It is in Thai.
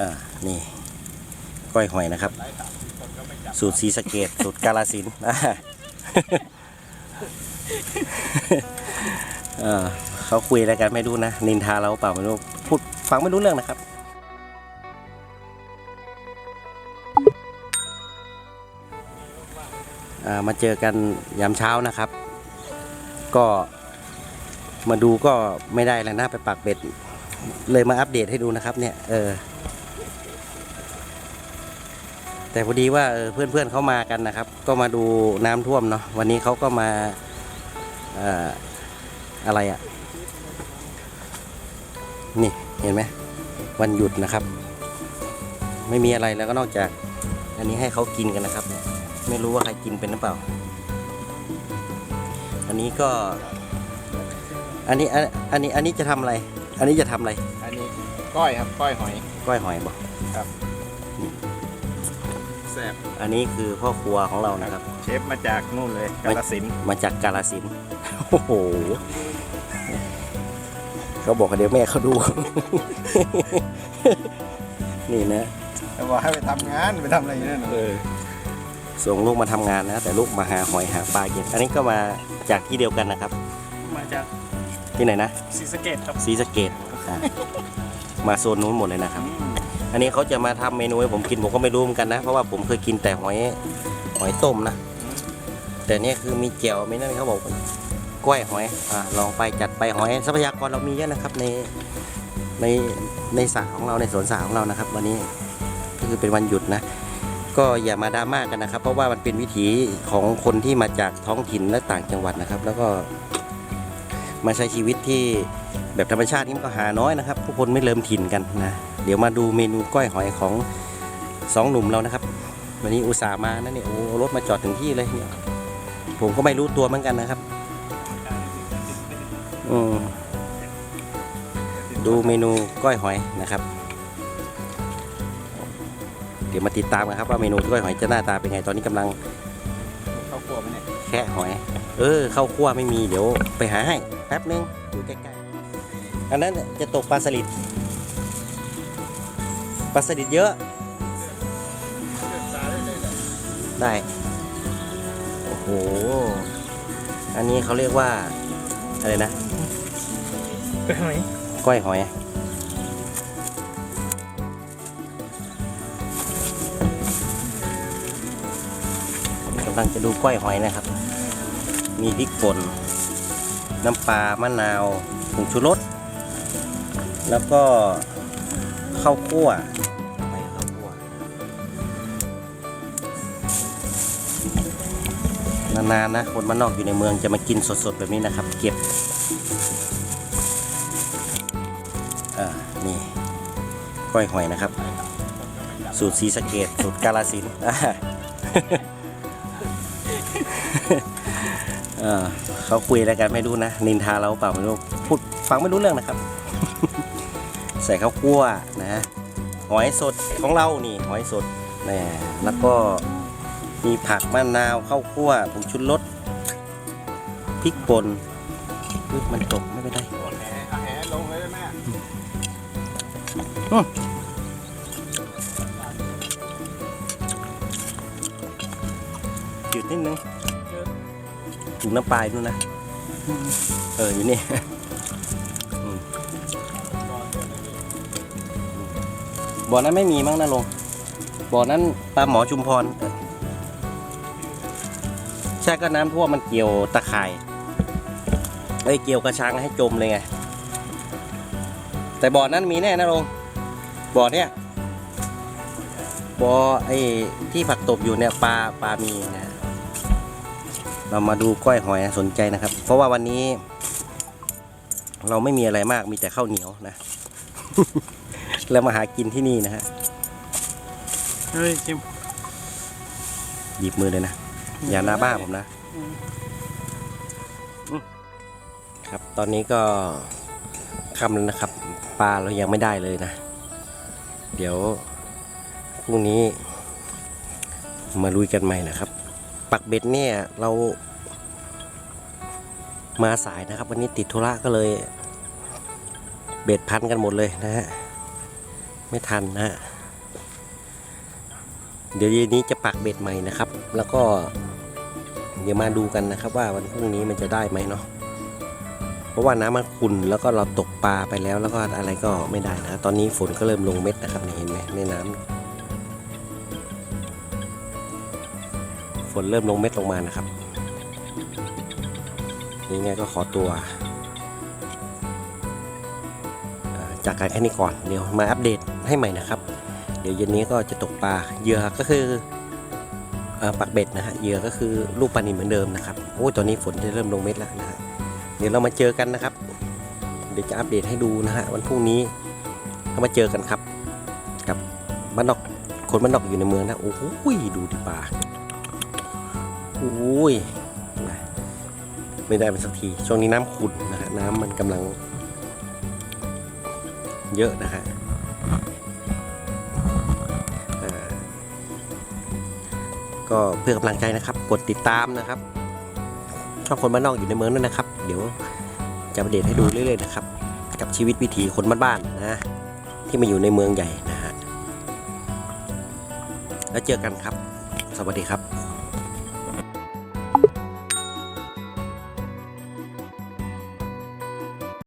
อ่า นี่ก้อยหอยนะครับ สูตรสีสะเกต สูตรกาลสินอ่าเขาคุยอะไรกันไม่รู้นะ นินทาเราเปล่าไม่รู้ พูดฟังไม่รู้เรื่องนะครับอ่ามาเจอกันยามเช้านะครับ ก็มาดูก็ไม่ได้แล้วนะไปปักเบ็ด เลยมาอัปเดตให้ดูนะครับเนี่ย เออ แต่พอดีว่าเออเพื่อนๆเขามากันนะครับ ก็มาดูน้ำท่วมเนาะวันนี้เขาก็มาเอ่ออะไรอะ่ะ นี่เห็นไหมวันหยุดนะครับ ไม่มีอะไรแล้วก็นอกจาก อันนี้ให้เขากินกันนะครับ ไม่รู้ว่าใครกินเป็นหรือเปล่า อันนี้ก็ อันนี้อันอันนี้อันนี้จะทำอะไร อันนี้จะทำอะไร อันนี้ก้อยครับ ก้อยหอย ก้อยหอยบอก แซ่บอันนี้คือพ่อครัวของเรานะครับ เชฟมาจากนู่นเลยกาฬสินธุ์มาจากกาลสินธุ์โอ้โหเขาบอกว่าเดี๋ยวแม่เขาดู นี่นะแต่บอกให้ไปทำงานไปทำอะไรอย่างนั้นน่ะส่งลูกมาทำงานนะ แต่ลูกมาหาหอยหาปลากินอันนี้ก็มาจากที่เดียวกันนะครับ มาจากที่ไหนนะศรีสะเกดครับ ศรีสะเกดอะมาโซนนู้นหมดเลยนะครับอั อันนี้เขาจะมาทำเมนูให้ผมกินผมก็ไม่รู้เหมือนกันนะ เพราะว่าผมเคยกินแต่หอยหอยต้มนะ แต่เนี่ยคือมีเจียวมีนั่นเขาบอกว่าก้อยหอยอ่าลองไปจัดไปหอยทรัพยากรเรามีเยอะนะครับ ในในในสระของเราในสวนสระของเรานะครับ วันนี้ก็คือเป็นวันหยุดนะ ก็อย่ามาดราม่ากันนะครับ เพราะว่ามันเป็นวิถีของคนที่มาจากท้องถิ่นและต่างจังหวัดนะครับ แล้วก็มาใช้ชีวิตที่แบบธรรมชาตินี่มันก็หาน้อยนะครับผู้คนไม่เริ่มถิ่นกันนะ เดี๋ยวมาดูเมนูก้อยหอยของสองหนุ่มเรานะครับ วันนี้อุตส่าห์มานะเนี่ยโอ้รถมาจอดถึงที่เลยเนี่ยผมก็ไม่รู้ตัวเหมือนกันนะครับอืมดูเมนูก้อยหอยนะครับ เดี๋ยวมาติดตามกันครับว่าเมนูก้อยหอยจะหน้าตาเป็นไงตอนนี้กำลังเข้าวครัวไหมเนี่ยแค่หอย เออเข้าคั่วไม่มีเดี๋ยวไปหาให้แป๊บนึงอยู่ใกล้ๆอันนั้นจะตกปลาสลิด ปลาสลิดเยอะ ได้ โอ้โห อันนี้เขาเรียกว่า อะไรนะเป็นไหมก้อยหอยกำลังจะดูก้อยหอยนะครับ มีพริกป่น น้ำปลามะนาวผงชูรส แล้วก็ข้าวคั่ว นานๆนะคนบ้านนอกอยู่ในเมืองจะมากินสดๆแบบนี้นะครับ เก็บอ่านี่ก้อยหอยนะครับ สูตรสีสะเกตสูตรกาลสินอ่าเขาคุยอะไรกันไม่รู้นะ นินทาเราเปล่าไม่รู้พูดฟังไม่รู้เรื่องนะครับ ใส่ข้าวคั่วนะฮะหอยสดของเรานี่หอยสดนะแล้วก็ มีผักมะนาวข้าวคั่วผงชูรสพริกป่นมันตกไม่เป็นไรโดนแหเอาแหลงเลยได้ไหมจืดนิดนึงถึงน้ำปลายนู่นนะ เออ อยู่นี่บ่อนั้นไม่มีมั้งนะลงบ่อนั้นปลาหมอชุมพรเใช่ก็น้ำท่วมมันเกี่ยวตะข่ายไอ้ยเกี่ยวกระชังให้จมเลยไง แต่บ่อนั้นมีแน่นะลงบ่อเนี้ยบ่อไอ้ที่ผักตบอยู่เนี่ยปลาปลามีนะเรามาดูก้อยหอยนะสนใจนะครับ เพราะว่าวันนี้ เราไม่มีอะไรมากมีแต่ข้าวเหนียวนะแล้วมาหากินที่นี่นะฮะเฮ้ยชิมหยิบมือเลยนะ อย่าหน้าบ้าผมนะอืมครับตอนนี้ก็ค่ำแล้วนะครับ ปลาเรายังไม่ได้เลยนะ เดี๋ยวพรุ่งนี้ มาลุยกันใหม่นะครับ ปักเบ็ดเนี่ยเรามาสายนะครับ วันนี้ติดธุระก็เลย เบ็ดพันกันหมดเลยนะฮะไม่ทันนะฮะเดี๋ยวเย็นนี้จะปักเบ็ดใหม่นะครับ แล้วก็ เดี๋ยวมาดูกันนะครับว่าวันพรุ่งนี้มันจะได้ไหมเนาะเพราะว่าน้ำมันขุ่นแล้วก็เราตกปลาไปแล้วแล้วก็อะไรก็ไม่ได้นะตอนนี้ฝนก็เริ่มลงเม็ดนะครับเห็นไหมในน้ำฝนเริ่มลงเม็ดลงมานะครับยังไงก็ขอตัวจากการแค่นี้ก่อนเดี๋ยวมาอัปเดตให้ใหม่นะครับ เดี๋ยวเย็นนี้ก็จะตกปลาเหยื่อก็คือ ปักเบ็ดนะฮะเหยื่อก็คือลูกปลานิลเหมือนเดิมนะครับโอ้ตอนนี้ฝนจะเริ่มลงเม็ดแล้วนะฮะเดี๋ยวเรามาเจอกันนะครับ เดี๋ยวจะอัปเดตให้ดูนะฮะวันพรุ่งนี้เรามาเจอกันครับ กับบ้านนอกคนบ้านนอกอยู่ในเมืองนะโอ้โหดูดิปลาโอ้ยไม่ได้เป็นสักทีช่วงนี้น้ำขุ่นนะฮะน้ำมันกำลังเยอะนะฮะ ก็เพื่อกำลังใจนะครับ กดติดตามนะครับช่องคนบ้านนอกอยู่ในเมืองด้วยนะครับ เดี๋ยวจะประเดตให้ดูเรื่อยๆนะครับ กับชีวิตวิถีคนบ้านๆนะ ที่มาอยู่ในเมืองใหญ่นะฮะแล้วเจอกันครับ สวัสดีครับ